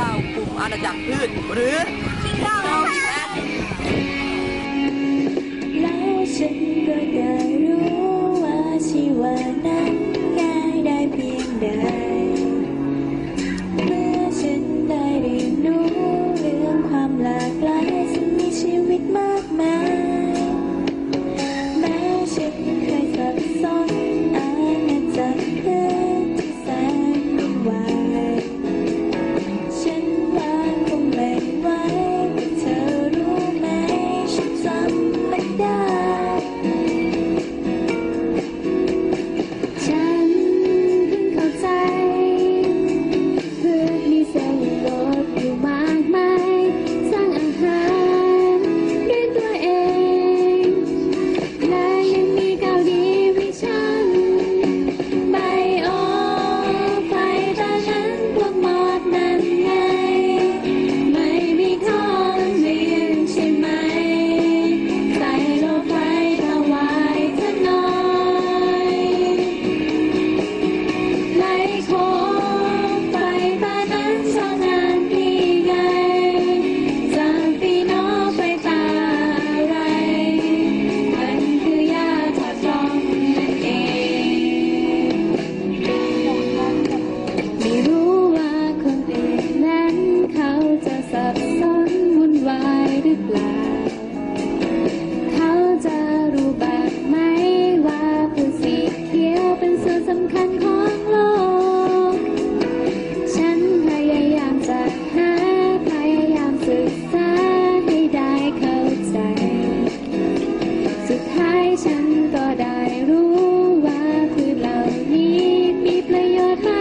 รากลุ่มอาณาจักรพืชหรือ Yeah. ฉันก็ได้รู้ว่าพืชเหล่านี้มีประโยชน์